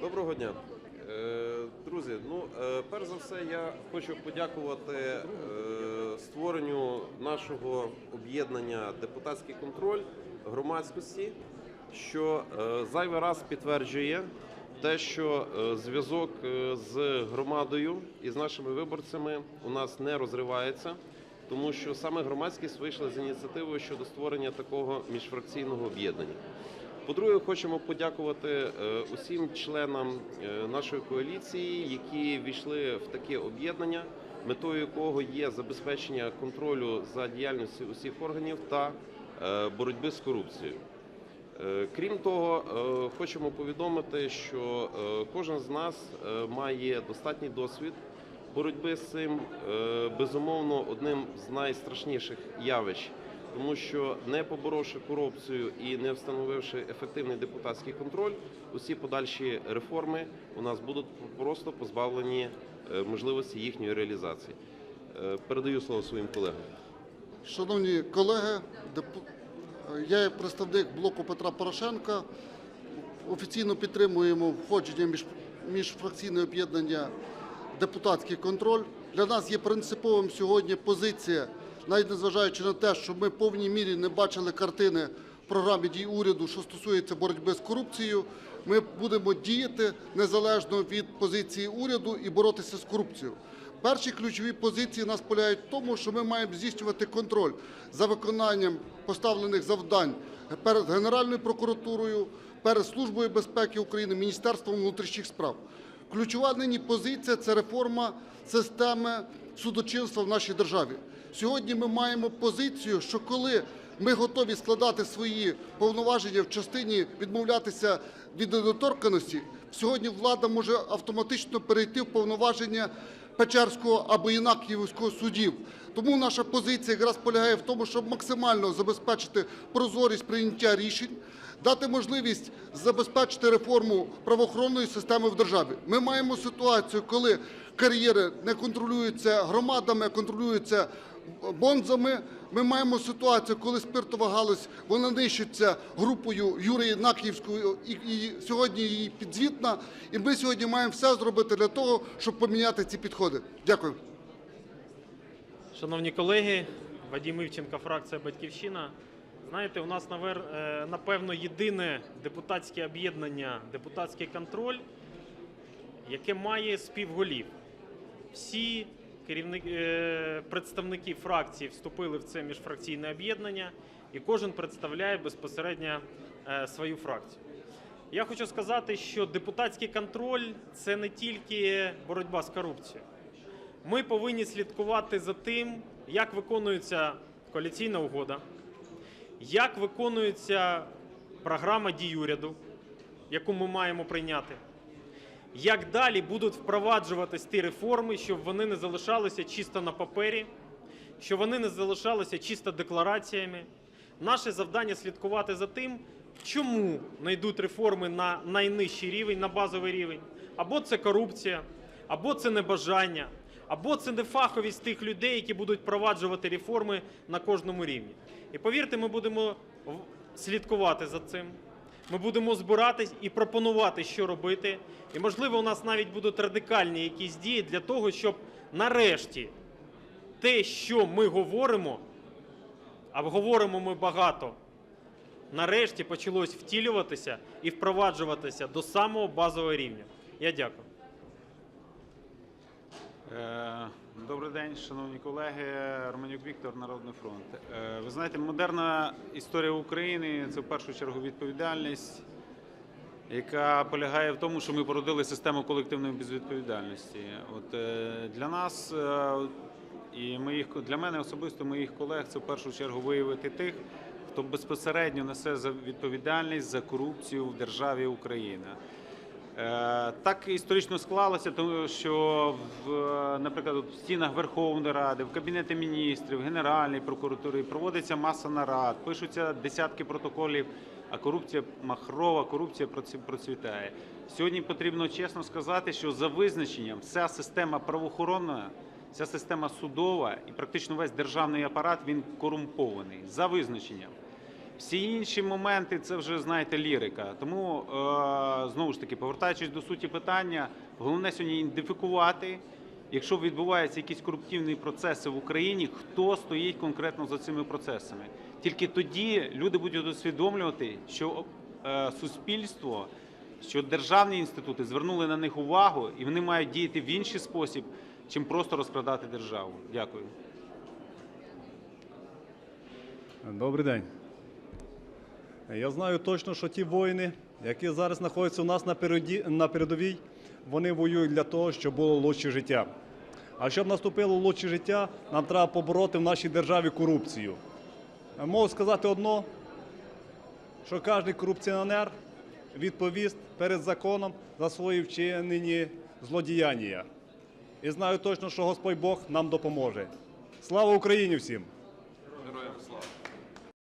Доброго дня. Е, Друзі, ну е, перш за все, я хочу подякувати е, створенню нашого об'єднання Депутатський контроль громадськості, що зайвий раз підтверджує те, що зв'язок з громадою і з нашими виборцями у нас не розривається, тому що саме громадськість вийшла з ініціативою щодо створення такого міжфракційного об'єднання. По-друге, хочемо подякувати е, усім членам е, нашої коаліції, які війшли в таке об'єднання, метою якого є забезпечення контролю за діяльністю усіх органів та е, боротьби з корупцією. Крім того, хочемо повідомити, що кожен з нас має достатній досвід боротьби з цим. Безумовно, одним з найстрашніших явищ, тому що не поборовши корупцію і не встановивши ефективний депутатський контроль, усі подальші реформи у нас будуть просто позбавлені е, можливості їхньої реалізації. Е, Передаю слово своїм колегам. Шановні колеги, депу- я як представник блоку Петра Порошенка. Офіційно підтримуємо входження між міжфракційне об'єднання депутатський контроль. Для нас є принциповим сьогодні позиція, навіть незважаючи на те, що ми в повній мірі не бачили картини в програмі дій уряду, що стосується боротьби з корупцією. Ми будемо діяти незалежно від позиції уряду і боротися з корупцією. Перші ключові позиції нас полягають в тому, що ми маємо здійснювати контроль за виконанням поставлених завдань перед Генеральною прокуратурою, перед Службою безпеки України, Міністерством внутрішніх справ. Ключова нині позиція це реформа системи судочинства в нашій державі. Сьогодні ми маємо позицію, що коли ми готові складати свої повноваження в частині відмовлятися від недоторканості, сьогодні влада може автоматично перейти в повноваження Печерського або Інаківського судів. Тому наша позиція якраз полягає в тому, щоб максимально забезпечити прозорість прийняття рішень, дати можливість забезпечити реформу правоохоронної системи в державі. Ми маємо ситуацію, коли кар'єри не контролюються громадами, а контролюються бонзами. Ми маємо ситуацію, коли спиртова галузь вона нищиться групою Юрії Накіївської і, і сьогодні її підзвітна. І ми сьогодні маємо все зробити для того, щоб поміняти ці підходи. Дякую. Шановні колеги, Вадим Івченко, фракція Батьківщина. Знаєте, у нас е, напевно єдине депутатське об'єднання, депутатський контроль, яке має співголів. Всі е, представники фракції вступили в це міжфракційне об'єднання, і кожен представляє безпосередньо е, свою фракцію. Я хочу сказати, що депутатський контроль це не тільки боротьба з корупцією. Ми повинні слідкувати за тим, як виконується коаліційна угода, як виконується програма дій уряду, яку ми маємо прийняти, як далі будуть впроваджуватись ті реформи, щоб вони не залишалися чисто на папері, щоб вони не залишалися чисто деклараціями. Наше завдання слідкувати за тим, чому не реформи на найнижчий рівень, на базовий рівень, або це корупція, або це небажання, або це нефаховість тих людей, які будуть впроваджувати реформи на кожному рівні. І повірте, ми будемо слідкувати за цим. Ми будемо збиратись і пропонувати, що робити. І, можливо, у нас навіть будуть радикальні якісь дії для того, щоб нарешті те, що ми говоримо, а говоримо ми багато, нарешті почалось втілюватися і впроваджуватися до самого базового рівня. Я дякую. Добрий день, шановні колеги. Романюк Віктор, Народний фронт. Е, Ви знаєте, модерна історія України це в першу чергу відповідальність, яка полягає в тому, що ми породили систему колективної безвідповідальності. От е, для нас е, і моїх для мене особисто моїх колег це в першу чергу виявити тих, хто безпосередньо несе відповідальність за корупцію в державі Україна. Е, Так історично склалося, тому що в, наприклад, в стінах Верховної Ради, в Кабінеті міністрів, Генеральної прокуратури проводиться маса нарад, пишуться десятки протоколів, а корупція махрова, корупція процвітає. Сьогодні потрібно чесно сказати, що за визначенням вся система правоохоронна, вся система судова і практично весь державний апарат він корумпований за визначенням. Всі інші моменти це вже знаєте лірика. Тому е, знову ж таки, повертаючись до суті питання, головне сьогодні ідентифікувати, якщо відбуваються якісь корупційні процеси в Україні, хто стоїть конкретно за цими процесами. Тільки тоді люди будуть усвідомлювати, що е, суспільство, що державні інститути звернули на них увагу, і вони мають діяти в інший спосіб, чим просто розкрадати державу. Дякую. Добрий день. Я знаю точно, що ті воїни, які зараз знаходяться у нас на передовій, вони воюють для того, щоб було лучше життя. А щоб наступило лучше життя, нам треба побороти в нашій державі корупцію. Можу сказати одно, що кожен корупціонер відповість перед законом за свої вчинені злодіяння. І знаю точно, що Господь Бог нам допоможе. Слава Україні всім!